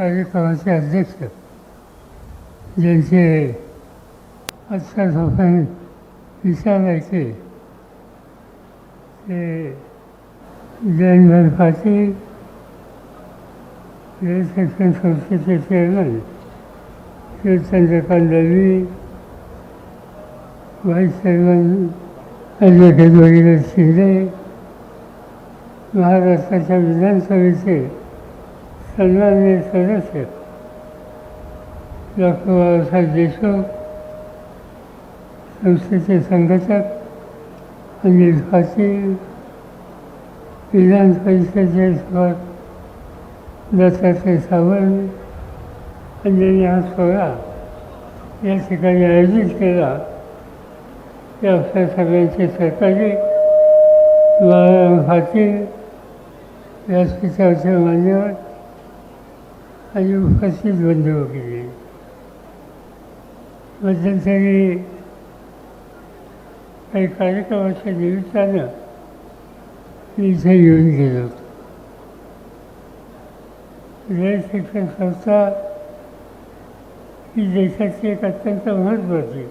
कार्यक्रमाचे अध्यक्ष ज्यांचे आजकाल आपण विचारायचे ते. जयंत पाटील हे शिक्षण संस्थेचे chairman Shri Chandrakant Dalvi vice chairman advocate वगैरे शिंदे महाराष्ट्राच्या विधानसभेचे सन्माननीय सदस्य डॉक्टर बाबासाहेब देशमुख संस्थेचे संघटक अनिल पाटील विधान परिषदेचे स्वर दत्तात्रय सावंत अंजनी हा सोहळा या ठिकाणी आयोजित केला. ते आपल्या सगळ्यांचे सहकारी बाळाराम पाटील व्यासपीठावरचे मान्यवर आणि उपस्थित बंधू वगैरे मध्यंतरी काही कार्यक्रमाच्या निमित्तानं मी इथे येऊन गेलो. होतो शिक्षण संस्था ही देशाची एक अत्यंत महत्त्वाची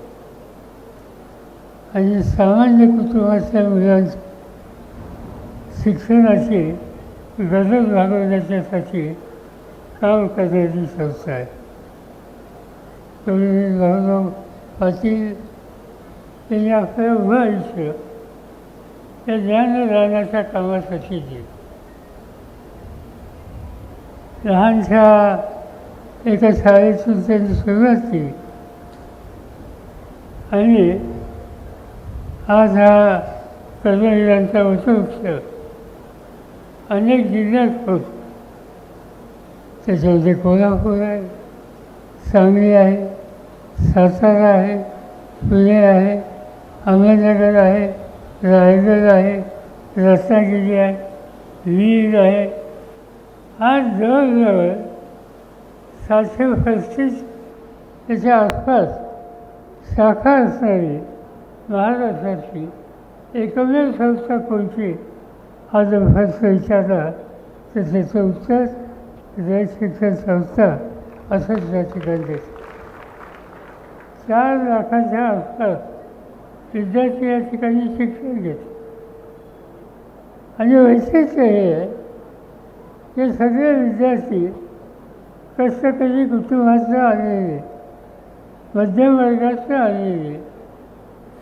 आणि सामान्य कुटुंबातल्या मुलां शिक्षणाची गरज भागवण्याच्यासाठी काम करणारी संस्था आहे. तुम्ही भाऊराव पाटील यांनी आपलं उभं आयुष्य या ज्ञानदानाच्या कामासाठी दिलं. लहानशा एका शाळेतून त्यांनी सुरुवात केली. आणि आज हा कर्मवीरांचा वटवृक्ष अनेक जिल्ह्यात होत. त्याच्यामध्ये कोल्हापूर आहे सांगली आहे सातारा आहे पुणे आहे अहमदनगर आहे रायगड आहे रत्नागिरी आहे वीर आहे. आज जवळजवळ सातशे पस्तीस त्याच्या आसपास शाखा असणारी महाराष्ट्राची एकमेव संस्था कोणती? हा जर फक्त विचारला तर त्याचं उत्तर जय शिक्षण संस्था असंच या ठिकाणी देते चार लाखाच्या आसपास विद्यार्थी या ठिकाणी शिक्षण घेते आणि वैशिष्ट्य हे आहे की सगळे विद्यार्थी कष्टकरी कुटुंबातनं आलेले मध्यमवर्गातनं आलेले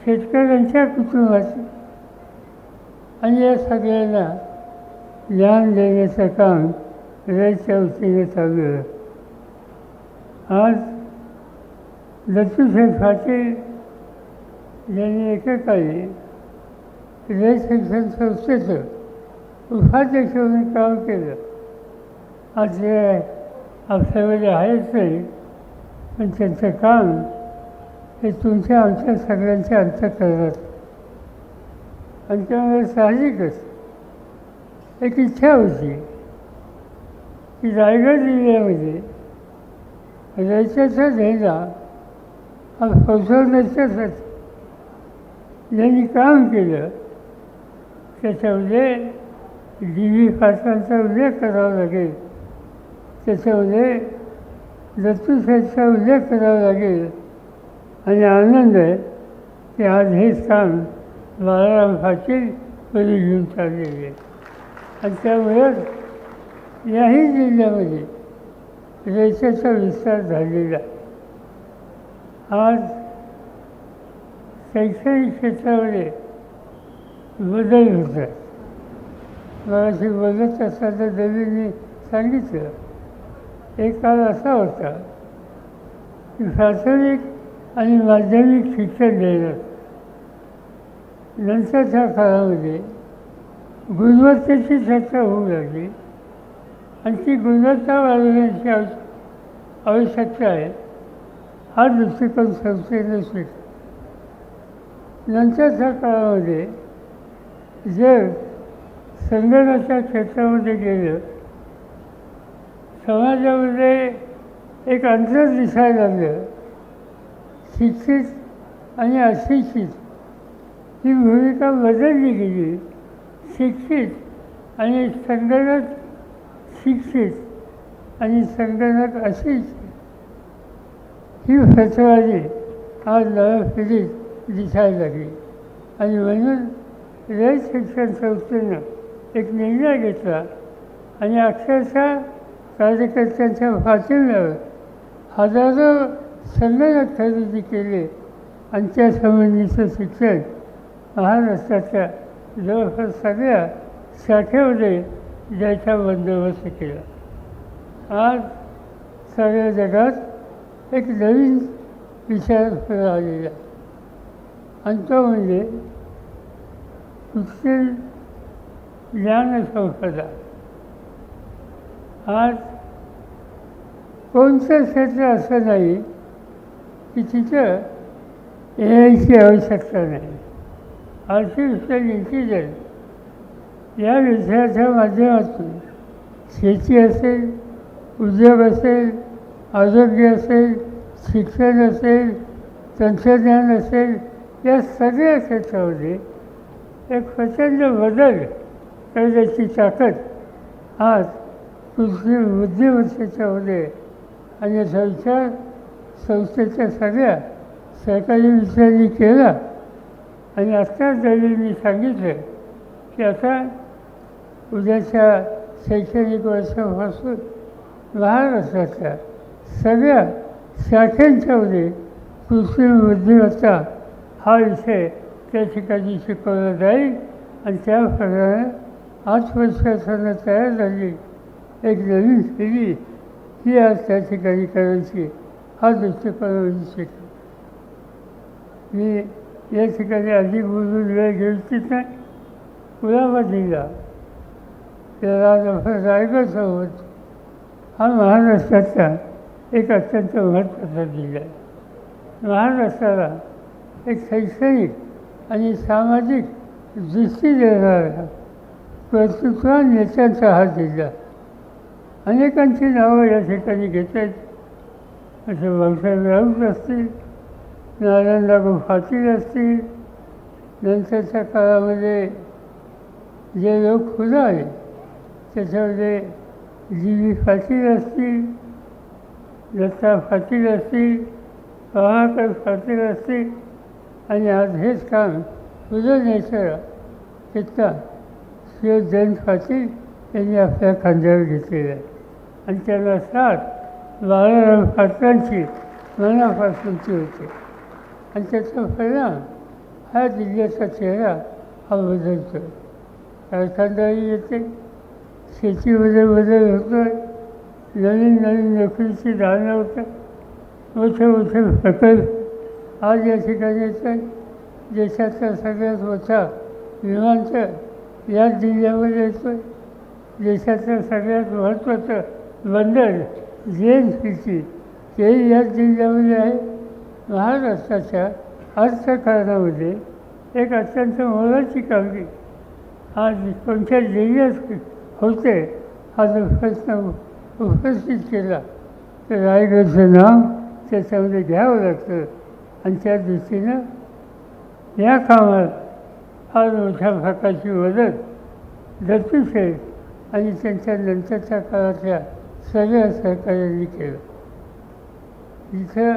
शेतकऱ्यांच्या कुटुंबाचे. आणि या सगळ्यांना ज्ञान देण्याचं काम रयतच्या वतीने चालू आहे आज दत्तूसाहेब पाटील यांनी एकेकाळी. रय शिक्षण संस्थेचं उपाध्यक्ष म्हणून काम केलं. आज ते आपल्यामध्ये आहेच नाही पण त्यांचं काम हे तुमच्या आमच्या सगळ्यांच्या अंतकरणात आणि त्यामुळे साहजिकच एक इच्छा होती. रायगड जिल्ह्यामध्ये रयतेचा झेंडा हा पोचवण्याच्यासाठी ज्यांनी काम केलं. त्याच्यामध्ये डी व्ही पाटलांचा उल्लेख करावा लागेल. त्याच्यामध्ये दत्तूसाहेबचा उल्लेख करावा लागेल. आणि आनंद आहे की आज हे स्थान बाळाराम पाटील कधी घेऊन चाललेले आहे. आणि त्यामुळेच याही जिल्ह्यामध्ये रेषेचा विस्तार झालेला. आज शैक्षणिक क्षेत्रामध्ये बदल होतात मराठी बदलत असताना देवींनी सांगितलं. एक काळ असा होता की प्राथमिक आणि माध्यमिक शिक्षण देणं नंतरच्या काळामध्ये गुणवत्तेची चर्चा होऊ लागली. आणि ती गुणवत्ता वाढवण्याची आव आवश्यकता आहे हा दृष्टिकोन संस्थेने स्वीकार नंतरच्या काळामध्ये जर संगणकाच्या क्षेत्रामध्ये गेलं समाजामध्ये एक अंतर दिसायला लागलं. शिक्षित आणि अशिक्षित ही भूमिका बदलली गेली. शिक्षित आणि संगणक शिक्षित आणि संगणक अशीच. ही फसवाजी आज नव्या पिढीत दिसायला लागली. आणि म्हणून रयत शिक्षण संस्थेनं एक निर्णय घेतला. आणि अक्षरशः कार्यकर्त्यांच्या पाठिंब्यावर हजारो संगणक खरेदी केले. आणि त्यासंबंधीचं शिक्षण महाराष्ट्राच्या जवळपास सगळ्या शाखेमध्ये द्यायचा बंदोबस्त केला. आज सगळ्या जगात एक नवीन विचार आलेला आणि तो म्हणजे शिक्षण ज्ञानसंपदा आज कोणतं क्षेत्र असं नाही की तिथं ए आयची आवश्यकता नाही. आर्टिफिशियल इंटेलिजन्स या विषयाच्या माध्यमातून शेती असेल उद्योग असेल आरोग्य असेल शिक्षण असेल तंत्रज्ञान असेल या सगळ्या क्षेत्रामध्ये एक प्रचंड बदल करण्याची ताकद आज कृषी बुद्धिमत्तेच्यामध्ये आणि संचार संस्थेच्या सगळ्या सहकारी विषयांनी केला. आणि आत्ताच जरी सांगितलं की आता उद्याच्या शैक्षणिक वर्षापासून लहान महाराष्ट्रातल्या सगळ्या शाखांच्यामध्ये कृत्रिम बुद्धिमत्ता हा विषय त्या ठिकाणी शिकवला जाईल आणि त्याप्रमाणे आठ वर्षासानं तयार झाली एक नवीन पिढी ही आज त्या ठिकाणी करायची हा दृष्टिकोन शिकलो. मी या ठिकाणी अधिक बोलून वेळ घेतलीच नाही. कुलाबा दिला त्याला डॉक्टर रायगडसोबत हा महाराष्ट्राचा एक अत्यंत महत्त्वाचा जिल्हा आहे. महाराष्ट्राला एक शैक्षणिक आणि सामाजिक दृष्टी देणारा कर्तृत्व नेत्यांचा हा जिल्हा अनेकांची नावं या ठिकाणी घेत आहेत असे वंशज राऊत असतील नारायणराव लागू पाटील असतील नंतरच्या काळामध्ये जे लोक खुदा आहेत त्याच्यामध्ये जीवी व्ही पाटील असतील दत्ता पाटील असतील पहाकर पाटील असतील आणि आज हेच काम पुढं न्यायचं तिथला शिव जयंत पाटील यांनी आपल्या खांद्यावर घेतलेलं आहे. आणि त्यांना साथ बाळाराम पाटलांची मनापासूनची होते. आणि त्याचा परिणाम हा जिल्ह्याचा चेहरा हा बदलतो कारखानदारी येते. शेतीमध्ये बदल होतो. आहे नवीन नवीन नोकरीची दानं होतं. मोठे मोठे प्रकल्प आज या ठिकाणी येत आहे सगळ्यात मोठा विमानतळ याच जिल्ह्यामध्ये येतो आहे देशातलं सगळ्यात महत्त्वाचं बंदर जे एन सीची तेही याच जिल्ह्यामध्ये आहे. महाराष्ट्राच्या अर्थकारणामध्ये एक अत्यंत मोलाची कामगिरी. आज कोणत्या जिल्ह्यात होते. हा जो प्रश्न उपस्थित केला. तर रायगडचं नाव त्याच्यामध्ये घ्यावं लागतं. आणि त्या दृष्टीनं या कामात फार मोठ्या प्रकारची मदत दत्तूशेठ आणि त्यांच्या नंतरच्या काळातल्या सगळ्या सहकार्यांनी केलं. जिथं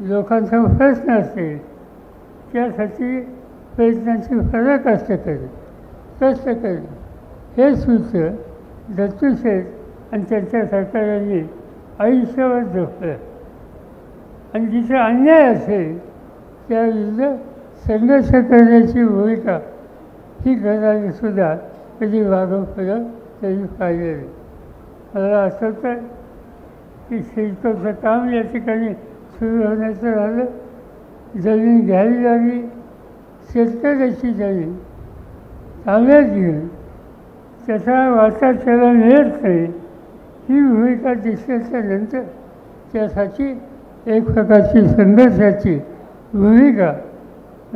लोकांचा प्रश्न असेल त्यासाठी प्रयत्नांची फरक असते करेल कष्ट करेल हे सूत्र दत्तूशेठ आणि त्यांच्या सरकारांनी आयुष्यावर जपलं. आणि जिथे अन्याय असेल त्याविरुद्ध संघर्ष करण्याची भूमिका ही घराने सुद्धा कधी मागं पुढं त्यांनी पाहिलेली मला आठवतं की शिल्पाचं काम या ठिकाणी सुरू होण्याचं झालं. जमीन घ्यावी लागली. शेतकऱ्याची जमीन ताब्यात घेऊन त्याचा वाचा त्याला मिळत नाही. ही भूमिका दिसल्याच्या नंतर त्यासाठी एक प्रकारची संघर्षाची भूमिका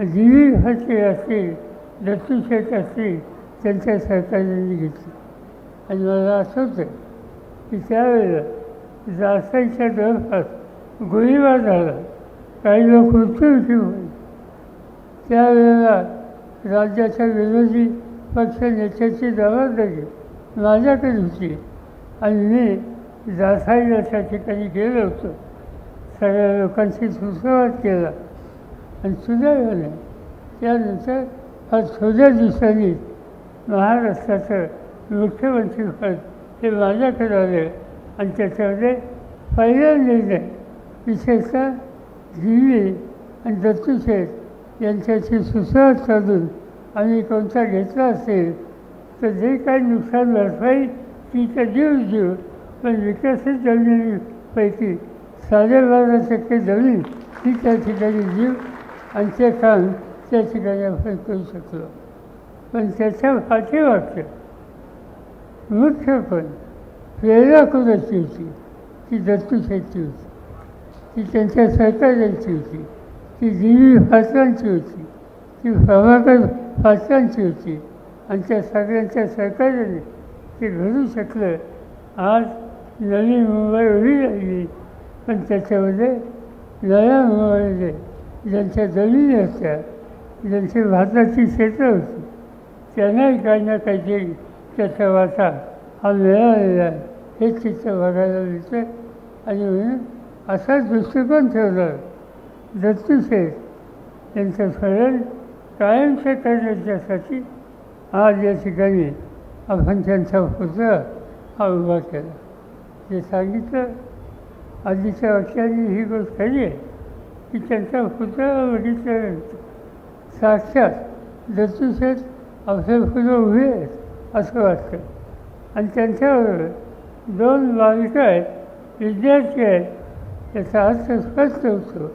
जीवी हत्ती असतील दत्तूशेठ असतील त्यांच्या सरकारने घेतली. आणि मला असं होतं की त्यावेळेला जासाईच्या जवळपास गोळीबार झाला. काही लोक मृत्यूमुखी होईल त्यावेळेला राज्याच्या विरोधी पक्ष नेत्याची जबाबदारी माझ्याकडे होती. आणि मी जासाईला त्या ठिकाणी गेलो होतो. सगळ्या लोकांशी सुसंवाद केला. आणि सुदैवाने त्यानंतर फार थोड्या दिवसांनी महाराष्ट्राचं मुख्यमंत्रीपद हे माझ्याकडे आले. आणि त्याच्यामध्ये पहिला निर्णय विशेषतः दिल्ली आणि दत्तूशेठ यांच्याशी सुसंवाद साधून आम्ही कोणता घेतला असेल तर जे काही नुकसान भरपाई ती तर देऊच देऊ. पण विकसित जमिनीपैकी साडेबारा टक्के जमीन ती त्या ठिकाणी देऊ आणि ते काम त्या ठिकाणी आपण करू शकलो. पण त्याच्या पाठीमागचं मुख्य पण प्रेरणा कोणाची होती? ती दत्तूशेठची होती. ती त्यांच्या सहकार्यांची होती. ती जीवी फासांची होती. ती प्रभाकर फासांची होती. आणि त्या सगळ्यांच्या सहकार्याने ते घडू शकलं. आज नवी मुंबई उभी राहिली. पण त्याच्यामध्ये नव्या मुंबईमध्ये ज्यांच्या जमिनी होत्या ज्यांची भारताची क्षेत्र होती त्यांनाही काही ना काहीतरी त्याचा वाटा हा मिळालेला आहे. हे चित्र बघायला मिळतं. आणि म्हणून असाच दृष्टिकोन ठेवला. दत्तूशेठ यांचं स्मरण कायमचं करण्याच्यासाठी आज या ठिकाणी आपण त्यांचा पुतळा हा उभा केला. जे सांगितलं आधीच्या वाक्याने ही गोष्ट खरी आहे की त्यांचा पुतळा बघितल्यानंतर साक्षात दत्तूशेठ आपल्या फुलं उभे आहेत असं वाटतं. आणि त्यांच्याबरोबर दोन बालिका आहेत विद्यार्थी आहेत याचा अर्थ स्पष्ट होतो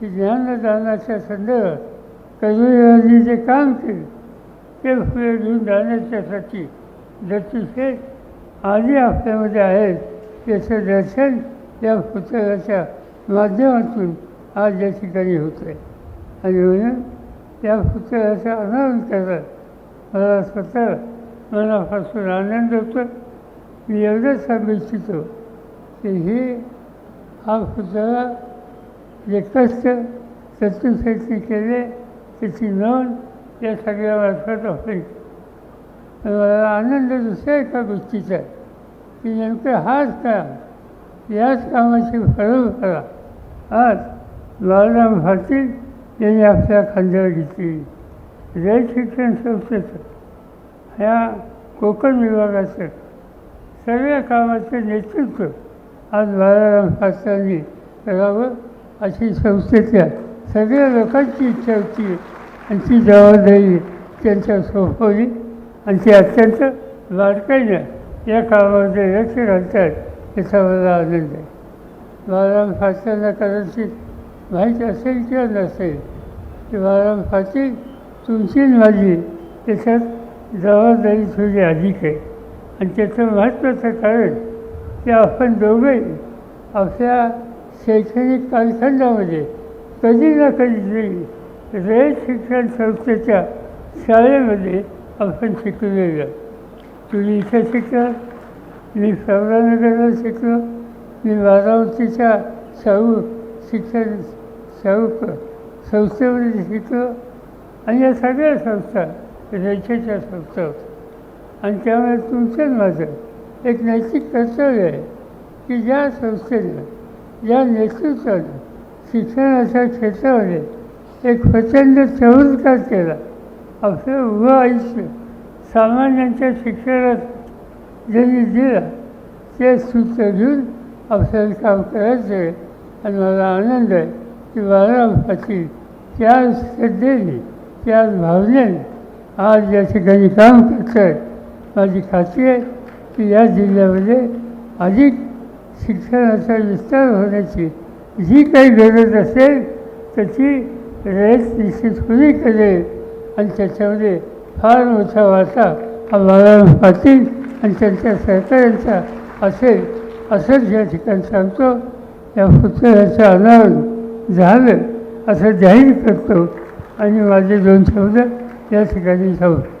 की ज्ञानदानाच्या संदर्भात कबीरांनी जे काम केले ते फुले घेऊन जाण्याच्यासाठी दत्तूशेठ आधी आपल्यामध्ये आहेत. याचं दर्शन या पुस्तकाच्या माध्यमातून आज या ठिकाणी होतं आहे आणि म्हणून या पुस्तकाचा अनावरण करत मला स्वतः मनापासून आनंद होतो. मी एवढंच सांगू इच्छितो की हे हा पुतळा जे कष्ट चतुर्फेटने केले त्याची नोंद या सगळ्या मार्फत होईल मला आनंद दुसऱ्या एका गोष्टीचा आहे. की नेमकं हाच काम याच कामाची परंपरा आज बाळराम पाटील यांनी आपल्या खांद्यावर घेतली. जय शिक्षण संस्थेचं ह्या कोकण विभागाचं सगळ्या कामाचं नेतृत्व आज बाळाराम पाटलांनी करावं अशी संस्थेच्या सगळ्या लोकांची इच्छा होती. आणि ती जबाबदारी त्यांच्या सोपवली. आणि ते अत्यंत बारकाईनं या कामामध्ये लक्ष घालतात. याचा मला आनंद आहे. बाळाराम पाटलांना कदाचित माहीत असेल किंवा नसेल की बाळाराम पाटील तुमची माझी. त्याच्यात जबाबदारी थोडी अधिक आहे. आणि त्याचं महत्त्वाचं कारण की आपण दोघंही आपल्या शैक्षणिक कालखंडामध्ये कधी ना कधीतरी रयत शिक्षण संस्थेच्या शाळेमध्ये आपण शिकलेलं. तुम्ही इथं शिकला मी प्रवरानगरला शिकलो मी वारावतीच्या शाहू शिक्षण शाहू संस्थेमध्ये शिकलो. आणि या सगळ्या संस्था रेषेच्या संस्था. होत्या आणि त्यामुळे तुमचं माझं एक नैतिक कर्तव्य आहे की ज्या संस्थेनं ज्या नेतृत्वानं शिक्षणाच्या क्षेत्रामध्ये एक प्रचंड चमत्कार केला. आपलं उभं आयुष्य सामान्यांच्या शिक्षणात ज्यांनी दिला ते सूत्र घेऊन आपल्याला काम करायचं. आहे आणि मला आनंद आहे की बाळाराम पाटील त्या श्रद्धेने त्या भावनेने आज या ठिकाणी काम करत आहेत. माझी खात्री आहे की या जिल्ह्यामध्ये अधिक शिक्षणाचा विस्तार होण्याची जी काही गरज असेल त्याची रेट निश्चित खुली करेल. आणि त्याच्यामध्ये फार मोठा वाटा हा बाळाराम पाटील आणि त्यांच्या सहकाऱ्यांचा असेल असंच या ठिकाणी सांगतो. या पुतळ्याचं अनावरण झालं असं जाहीर करतो. आणि माझे दोन शब्द या ठिकाणी सांगतो